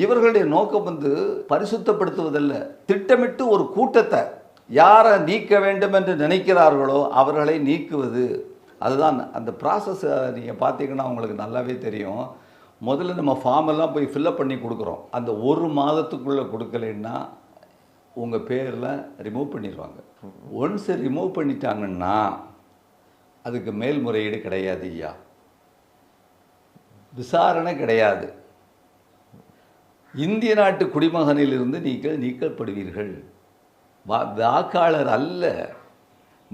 இவர்களுடைய நோக்கம் வந்து பரிசுத்தப்படுத்துவதல்ல. திட்டமிட்டு ஒரு கூட்டத்தை யாரை நீக்க வேண்டும் என்று நினைக்கிறார்களோ அவர்களை நீக்குவது. அதுதான் அந்த ப்ராசஸ் நீங்கள் பார்த்தீங்கன்னா உங்களுக்கு நல்லாவே தெரியும். முதல்ல நம்ம ஃபார்ம் எல்லாம் போய் ஃபில்லப் பண்ணி கொடுக்குறோம். அந்த ஒரு மாதத்துக்குள்ளே கொடுக்கலைன்னா உங்கள் பேரில் ரிமூவ் பண்ணிடுவாங்க. ஒன்ஸ் ரிமூவ் பண்ணிட்டாங்கன்னா அதுக்கு மேல்முறையீடு கிடையாது ஐயா. விசாரணை கிடையாது. இந்திய நாட்டு குடிமகனிலிருந்து நீங்கள் நீக்கப்படுவீர்கள். வாக்காளர் அல்ல.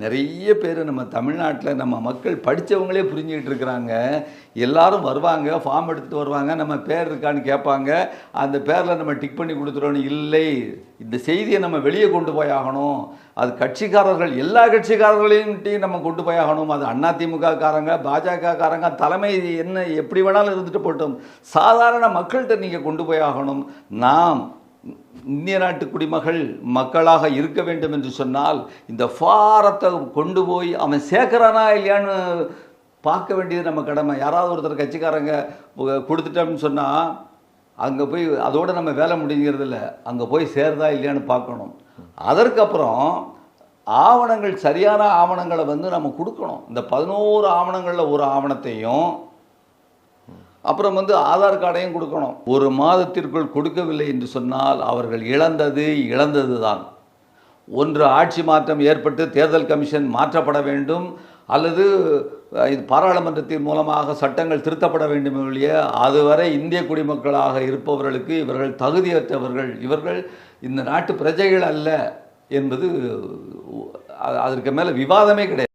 நிறைய பேர் நம்ம தமிழ்நாட்டில் நம்ம மக்கள் படித்தவங்களே புரிஞ்சுக்கிட்டு இருக்கிறாங்க. எல்லாரும் வருவாங்க ஃபார்ம் எடுத்துகிட்டு வருவாங்க நம்ம பேர் இருக்கான்னு கேட்பாங்க. அந்த பேரில் நம்ம டிக் பண்ணி கொடுத்துருவோன்னு இல்லை. இந்த செய்தியை நம்ம வெளியே கொண்டு போய் ஆகணும். அது கட்சிக்காரர்கள் எல்லா கட்சிக்காரர்களையும் நம்ம கொண்டு போய் ஆகணும். அது அதிமுக காரங்க பாஜக காரங்க தலைமை என்ன எப்படி வேணாலும் இருந்துட்டு போட்டோம். சாதாரண மக்கள்கிட்ட நீங்கள் கொண்டு போய் ஆகணும். நாம் இந்திய நாட்டு குடிமகள் மக்களாக இருக்க வேண்டும் என்று சொன்னால் இந்த ஃபாரத்தை கொண்டு போய் அவன் சேர்க்குறானா இல்லையான்னு பார்க்க வேண்டியது நம்ம கடமை. யாராவது ஒருத்தர் கட்சிக்காரங்க கொடுத்துட்டோம்னு சொன்னால் அங்கே போய் அதோடு நம்ம வேலை முடிங்கிறது இல்லை அங்கே போய் சேருதா இல்லையான்னு பார்க்கணும். அதற்கப்புறம் ஆவணங்கள் சரியான ஆவணங்களை வந்து நம்ம கொடுக்கணும். இந்த பதினோரு ஆவணங்களில் ஒரு ஆவணத்தையும் அப்புறம் வந்து ஆதார் கார்டையும் கொடுக்கணும். ஒரு மாதத்திற்குள் கொடுக்கவில்லை என்று சொன்னால் அவர்கள் இழந்தது இழந்தது தான் ஒன்று ஆட்சி மாற்றம் ஏற்பட்டு தேர்தல் கமிஷன் மாற்றப்பட வேண்டும் அல்லது இது பாராளுமன்றத்தின் மூலமாக சட்டங்கள் திருத்தப்பட வேண்டும் ஒழிய அதுவரை இந்திய குடிமக்களாக இருப்பவர்களுக்கு இவர்கள் தகுதியற்றவர்கள் இவர்கள் இந்த நாட்டு பிரஜைகள் அல்ல என்பது அதற்கு மேலே விவாதமே கிடையாது.